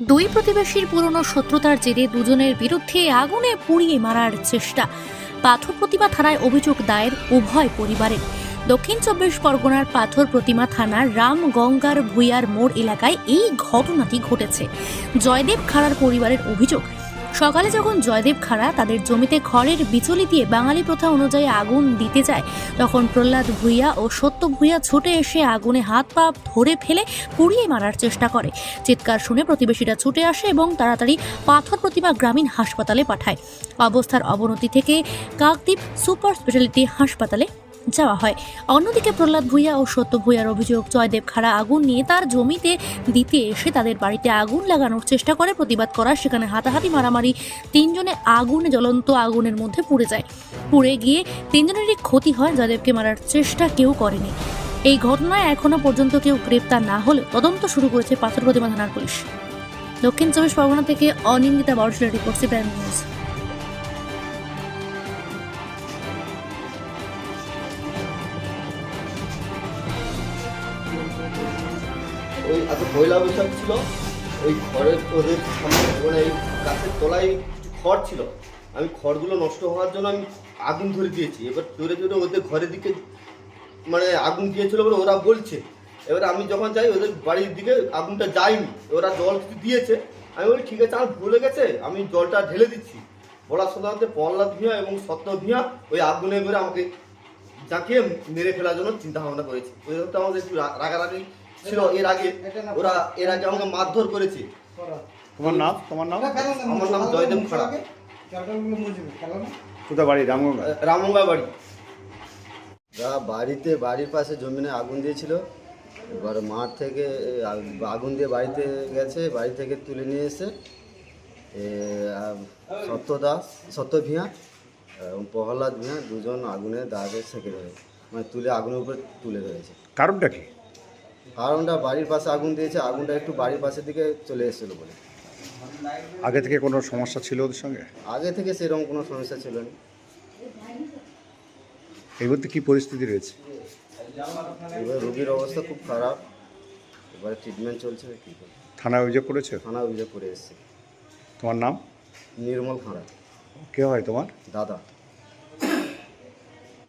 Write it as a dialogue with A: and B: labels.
A: দুই প্রতিবেশীর পুরনো শত্রুতার জেরে দুজনের বিরুদ্ধে আগুনে পুড়িয়ে মারার চেষ্টা। পাথর প্রতিমা থানায় অভিযোগ দায়ের উভয় পরিবারের। দক্ষিণ চব্বিশ পরগনার পাথর প্রতিমা থানার রাম গঙ্গার ভুইয়ার মোড় এলাকায় এই ঘটনাটি ঘটেছে। জয়দেব খাড়ার পরিবারের অভিযোগ সকালে যখন জয়দেব খাড়া তাদের জমিতে খড়ের বিচলি দিয়ে বাঙালি প্রথা অনুযায়ী আগুন দিতে যায়, তখন প্রহ্লাদ ভুইয়া ও সত্য ভুইয়া ছুটে এসে আগুনে হাত পা ধরে ফেলে পুড়িয়ে মারার চেষ্টা করে। চিৎকার শুনে প্রতিবেশীরা ছুটে আসে এবং তাড়াতাড়ি পাথর প্রতিমা গ্রামীণ হাসপাতালে পাঠায়। অবস্থার অবনতি থেকে কাকদ্বীপ সুপার স্পেশালিটি হাসপাতালে যাওয়া হয়। অন্যদিকে প্রহ্লাদ ভূঁইয়া ও সত্য ভূঁইয়ার অভিযোগ, জয়দেব খাড়া আগুন নিয়ে তার জমিতে দিতে এসে তাদের বাড়িতে আগুন লাগানোর চেষ্টা করে, প্রতিবাদ করা সেখানে হাতাহাতি মারামারি। তিনজনে আগুনে, জ্বলন্ত আগুনের মধ্যে পুড়ে যায়। পুড়ে গিয়ে তিনজনেরই ক্ষতি হয়, জয়দেবকে মারার চেষ্টা কেউ করেনি। এই ঘটনায় এখনও পর্যন্ত কেউ গ্রেপ্তার না হলেও তদন্ত শুরু করেছে পাথর প্রতিমা থানার পুলিশ। দক্ষিণ চব্বিশ পরগনা থেকে অনিন্দিতা বর্ষের রিপোর্ট প্রাইম নিউজ।
B: ওই এত পয়লা বৈশাখ ছিল, ওই খড়ের ওদের সামনে মানে এই গাছের তলায় কিছু খড় ছিল। আমি খড়গুলো নষ্ট হওয়ার জন্য আমি আগুন ধরে দিয়েছি। এবার ধরে ধরে ওদের ঘরের দিকে মানে আগুন দিয়েছিল বলে ওরা বলছে। এবার আমি যখন যাই, ওদের বাড়ির দিকে আগুনটা যায়নি। ওরা জল কিছু দিয়েছে। আমি বলি, ঠিক আছে, আমার ভুলে গেছে। আমি জলটা ঢেলে দিচ্ছি। বলার সাধারণত প্রহ্লাদ ভিয়া এবং সত্য ভিয়া ওই আগুনে করে আমাকে জাঁকিয়ে মেরে ফেলার জন্য চিন্তা ভাবনা করেছে। ওই আমাদের একটু রাগারাগি ছিল এর আগে। ওরা এর আগে আমাকে মারধর করেছে।
C: তোমার নাম? তোমার নাম?
B: আমার নাম জয়দেব খড়া।
C: কোথায় বাড়ি? রামগঙ্গা?
B: রামগঙ্গা বাড়ি।
D: যা বাড়িতে বাড়ির পাশে জমিনে আগুন দিয়েছিল। এবার মাঠ থেকে আগুন দিয়ে বাড়িতে গেছে বাড়ি থেকে তুলে নিয়ে এসে সত্য দাস সত্য ভিয়া এবং প্রহ্লাদ ভিয়া দুজন আগুনে দাগে সেঁকে রয়েছে মানে তুলে আগুনের উপরে তুলে রয়েছে
C: কারণটা কি?
D: কারণটা বাড়ির পাশে আগুন দিয়েছে আগুনটা একটু বাড়ির পাশের দিকে চলে এসেছিল বলে।
C: আগে থেকে কোনো সমস্যা ছিল ওদের সঙ্গে?
D: আগে থেকে সেরকম কোনো সমস্যা ছিল না।
C: এই মুহূর্তে কী পরিস্থিতি রয়েছে?
D: এবার রোগীর অবস্থা খুব খারাপ। এবারে ট্রিটমেন্ট চলছে কী করে
C: থানায় অভিযোগ করেছে?
D: থানা অভিযোগ করে এসছে।
C: তোমার নাম?
D: নির্মল খাঁড়া।
C: কে হয় তোমার?
D: দাদা।